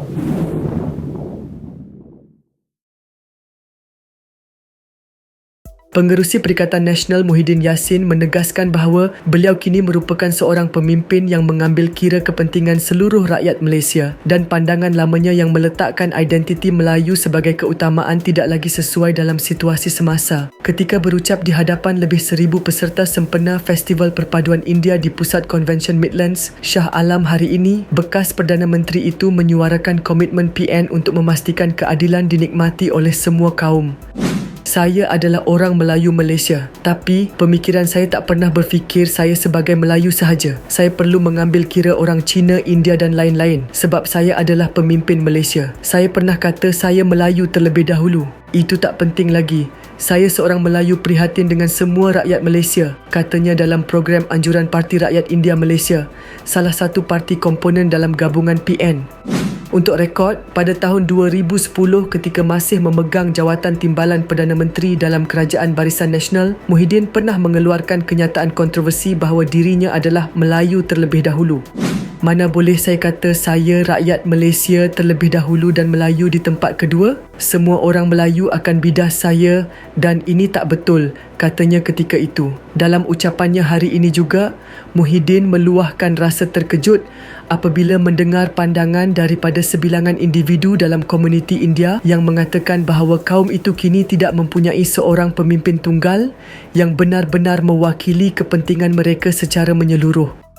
ハハハハ! Pengerusi Perikatan Nasional Muhyiddin Yassin menegaskan bahawa beliau kini merupakan seorang pemimpin yang mengambil kira kepentingan seluruh rakyat Malaysia dan pandangan lamanya yang meletakkan identiti Melayu sebagai keutamaan tidak lagi sesuai dalam situasi semasa. Ketika berucap di hadapan lebih seribu peserta sempena Festival Perpaduan India di Pusat Convention Midlands, Shah Alam hari ini, bekas Perdana Menteri itu menyuarakan komitmen PN untuk memastikan keadilan dinikmati oleh semua kaum. Saya adalah orang Melayu Malaysia, tapi pemikiran saya tak pernah berfikir saya sebagai Melayu sahaja. Saya perlu mengambil kira orang Cina, India dan lain-lain sebab saya adalah pemimpin Malaysia. Saya pernah kata saya Melayu terlebih dahulu. Itu tak penting lagi. Saya seorang Melayu prihatin dengan semua rakyat Malaysia, katanya dalam program anjuran Parti Rakyat India Malaysia, salah satu parti komponen dalam gabungan PN. Untuk rekod, pada tahun 2010 ketika masih memegang jawatan timbalan Perdana Menteri dalam Kerajaan Barisan Nasional, Muhyiddin pernah mengeluarkan kenyataan kontroversi bahawa dirinya adalah Melayu terlebih dahulu. Mana boleh saya kata saya rakyat Malaysia terlebih dahulu dan Melayu di tempat kedua? Semua orang Melayu akan bidas saya dan ini tak betul, katanya ketika itu. Dalam ucapannya hari ini juga, Muhyiddin meluahkan rasa terkejut apabila mendengar pandangan daripada sebilangan individu dalam komuniti India yang mengatakan bahawa kaum itu kini tidak mempunyai seorang pemimpin tunggal yang benar-benar mewakili kepentingan mereka secara menyeluruh.